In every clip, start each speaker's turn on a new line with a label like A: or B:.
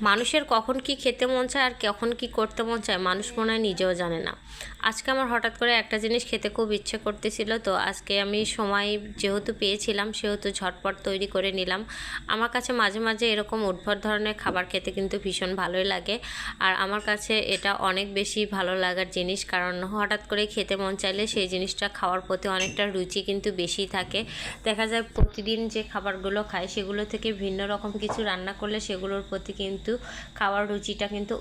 A: মানুষের কখন কি খেতে মন চায় আর কখন কি করতে মন চায়, মানুষ মনে হয় নিজেও জানে না। আজকে আমার হঠাৎ করে একটা জিনিস খেতে খুব ইচ্ছে করতেছিল, তো আজকে আমি সময় যেহেতু পেয়েছিলাম, সেহেতু ঝটপট তৈরি করে নিলাম। আমার কাছে মাঝে মাঝে এরকম উদ্ভট ধরনের খাবার খেতে কিন্তু ভীষণ ভালোই লাগে। আর আমার কাছে এটা অনেক বেশি ভালো লাগার জিনিস, কারণ হঠাৎ করে খেতে মন চাইলে সেই জিনিসটা খাওয়ার প্রতি অনেকটা রুচি কিন্তু বেশি থাকে। দেখা যায় প্রতিদিন যে খাবারগুলো খাই, সেগুলো থেকে ভিন্ন রকম কিছু রান্না করলে সেগুলোর প্রতি কিন্তু খাওয়ার রুচিটা কিন্তু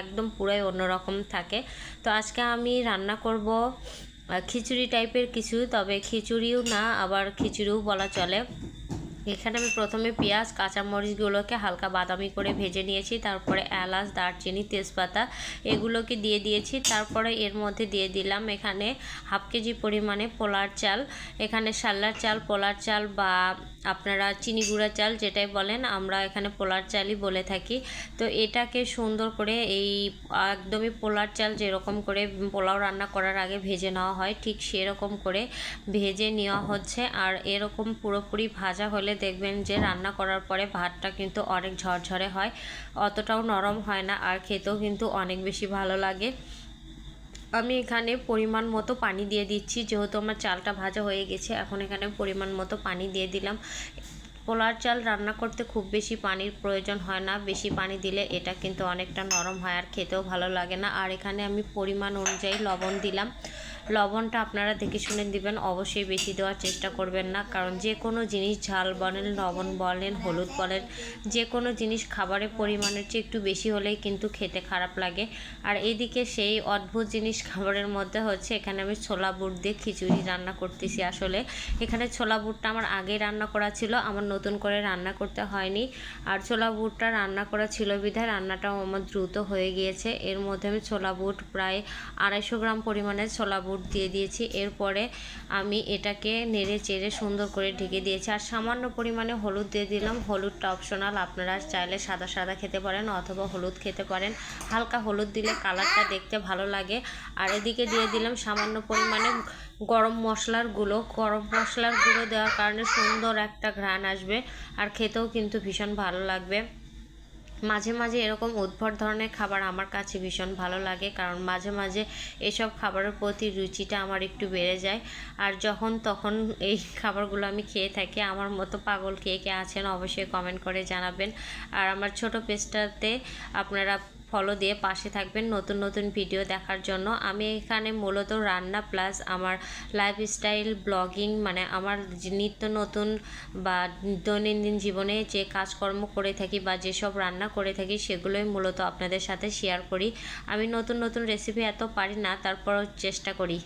A: একদম পুরাই অন্যরকম থাকে। তো আজকে আমি রান্না করব খিচুড়ি টাইপের কিছু, তবে খিচুড়িও না, আবার খিচুড়িও বলা চলে। এখানে আমি প্রথমে পেঁয়াজ, কাঁচামরিচগুলোকে হালকা বাদামি করে ভেজে নিয়েছি, তারপরে এলাচ, দারচিনি, তেজপাতা এগুলোকে দিয়ে দিয়েছি, তারপরে এর মধ্যে দিয়ে দিলাম এখানে হাফ কেজি পরিমাণে পোলার চাল। এখানে সাল্লার চাল, পোলার চাল বা আপনারা চিনি গুঁড়া চাল যেটাই বলেন, আমরা এখানে পোলার চালই বলে থাকি। তো এটাকে সুন্দর করে এই একদমই পোলার চাল যেরকম করে পোলাও রান্না করার আগে ভেজে নেওয়া হয়, ঠিক সেরকম করে ভেজে নেওয়া হচ্ছে, আর এরকম পুরোপুরি ভাজা হলে দেখবেন যে রান্না করার পরে ভাতটা কিন্তু অনেক ঝরঝরে হয়, অতটাও নরম হয় না আর খেতেও কিন্তু অনেক বেশি ভালো লাগে। আমি এখানে পরিমাণ মতো পানি দিয়ে দিচ্ছি, যেহেতু আমার চালটা ভাজা হয়ে গেছে, এখন এখানে পরিমাণ মতো পানি দিয়ে দিলাম। পোলার চাল রান্না করতে খুব বেশি পানির প্রয়োজন হয় না, বেশি পানি দিলে এটা কিন্তু অনেকটা নরম হয় আর খেতেও ভালো লাগে না। আর এখানে আমি পরিমাণ অনুযায়ী লবণ দিলাম। লবণটা আপনারা দেখে শুনে দিবেন। অবশ্যই বেশি দেওয়ার চেষ্টা করবেন না, কারণ যে কোনো জিনিস ঝাল বলেন, লবণ বলেন, হলুদ বলেন, যে কোনো জিনিস খাবারের পরিমাণের চেয়ে একটু বেশি হলেই কিন্তু খেতে খারাপ লাগে। আর এইদিকে সেই অদ্ভুত জিনিস খাবারের মধ্যে হচ্ছে, এখানে আমি ছোলা বুট দিয়ে খিচুড়ি রান্না করতেছি আসলে। এখানে ছোলা বুটটা আমার আগে রান্না করা ছিল, আমার নতুন করে রান্না করতে হয়নি। আর ছোলা বুটটা রান্না করা ছিল বিধায় রান্নাটাও আমার দ্রুত হয়ে গিয়েছে। এর মধ্যে আমি ছোলা বুট প্রায় আড়াইশো গ্রাম পরিমাণে ছোলা বুট দিয়ে দিয়েছি। এরপরে আমি এটাকে নেড়ে চেড়ে সুন্দর করে ঢেকে দিয়েছি। আর সামান্য পরিমাণে হলুদ দিয়ে দিলাম। হলুদটা অপশনাল আপনারা চাইলে সাদা সাদা খেতে পারেন অথবা হলুদ খেতে পারেন। হালকা হলুদ দিলে কালারটা দেখতে ভালো লাগে। আর এদিকে দিয়ে দিলাম সামান্য পরিমাণে গরম মশলার গুঁড়ো। গরম মশলার গুঁড়ো দেওয়ার কারণে সুন্দর একটা ঘ্রাণ আসবে। আর খেতেও কিন্তু ভীষণ ভালো লাগবে। মাঝে মাঝে এরকম উদ্ভট ধরনের খাবার আমার কাছে ভীষণ ভালো লাগে, কারণ মাঝে মাঝে এসব খাবারের প্রতি রুচিটা আমার একটু বেড়ে যায়। আর যখন তখন এই খাবারগুলো আমি খেয়ে থাকি, আমার মতো পাগল কে কে আছেন অবশ্যই কমেন্ট করে জানাবেন। আর আমার ছোট পেজটাতে আপনারা ফলো দিয়ে পাশে থাকবেন নতুন নতুন ভিডিও দেখার জন্য। আমি এখানে মূলত রান্না প্লাস আমার লাইফস্টাইল ব্লগিং মানে আমার নিত্য নতুন বা দৈনন্দিন জীবনে যে কাজকর্ম করে থাকি বা যেসব রান্না করে থাকি সেগুলোই মূলত আপনাদের সাথে শেয়ার করি। আমি নতুন নতুন রেসিপি এত পারি না, তারপরও চেষ্টা করি।